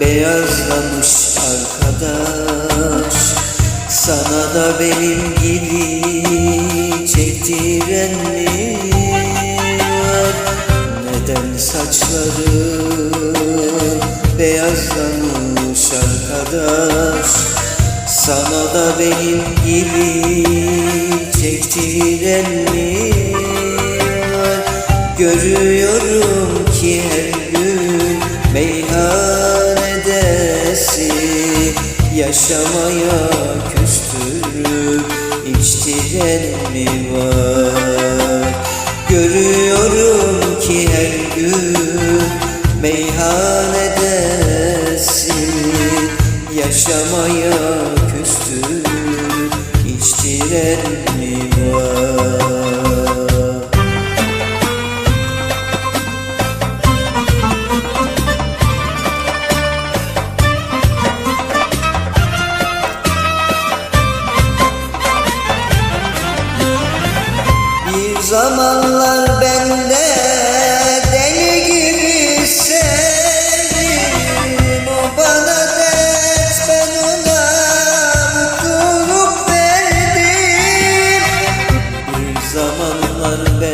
beyazlamış arkadaş. Sana da benim gibi çektiren mi var? Neden saçların beyazlamış arkadaş? Sana da benim gibi çektiren mi var? Görüyorum ki her meyhanedesin Yaşamaya küstürüp içtiren mi var. Görüyorum ki her gün meyhanedesin Yaşamaya küstürüp içtiren mi zamanlar bende deli gibi sevdim. O bana dert ben ona mutluluk verdim. Bir zamanlar bende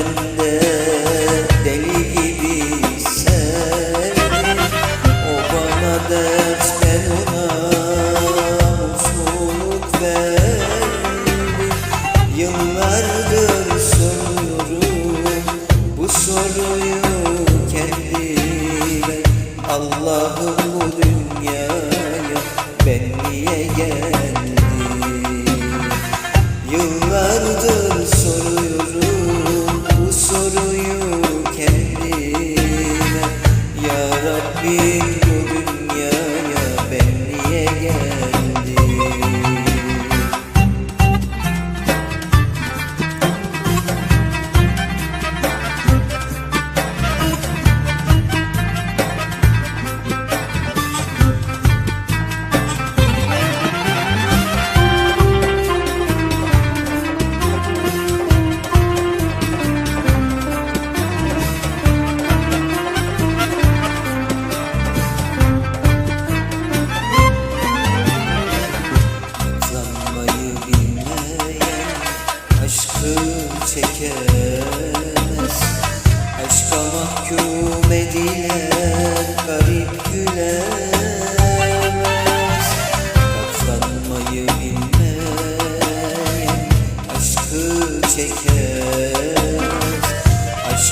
Allah'ım bu dünyaya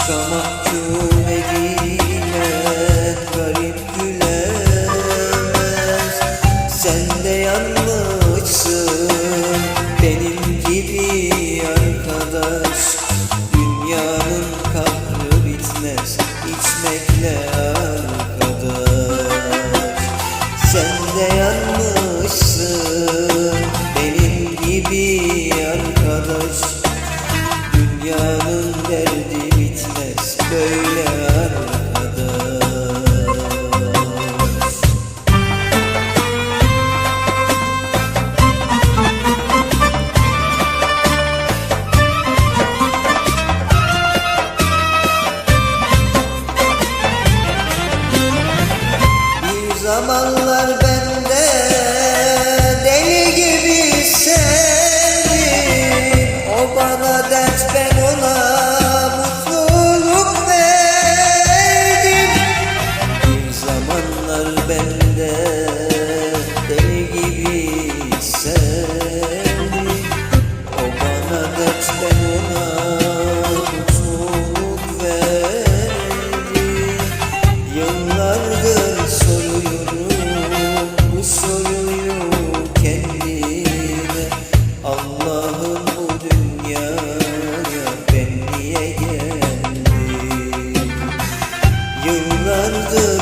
怎么？Bitmez böyle arkadaş Bir zamanlar bende Yıllardır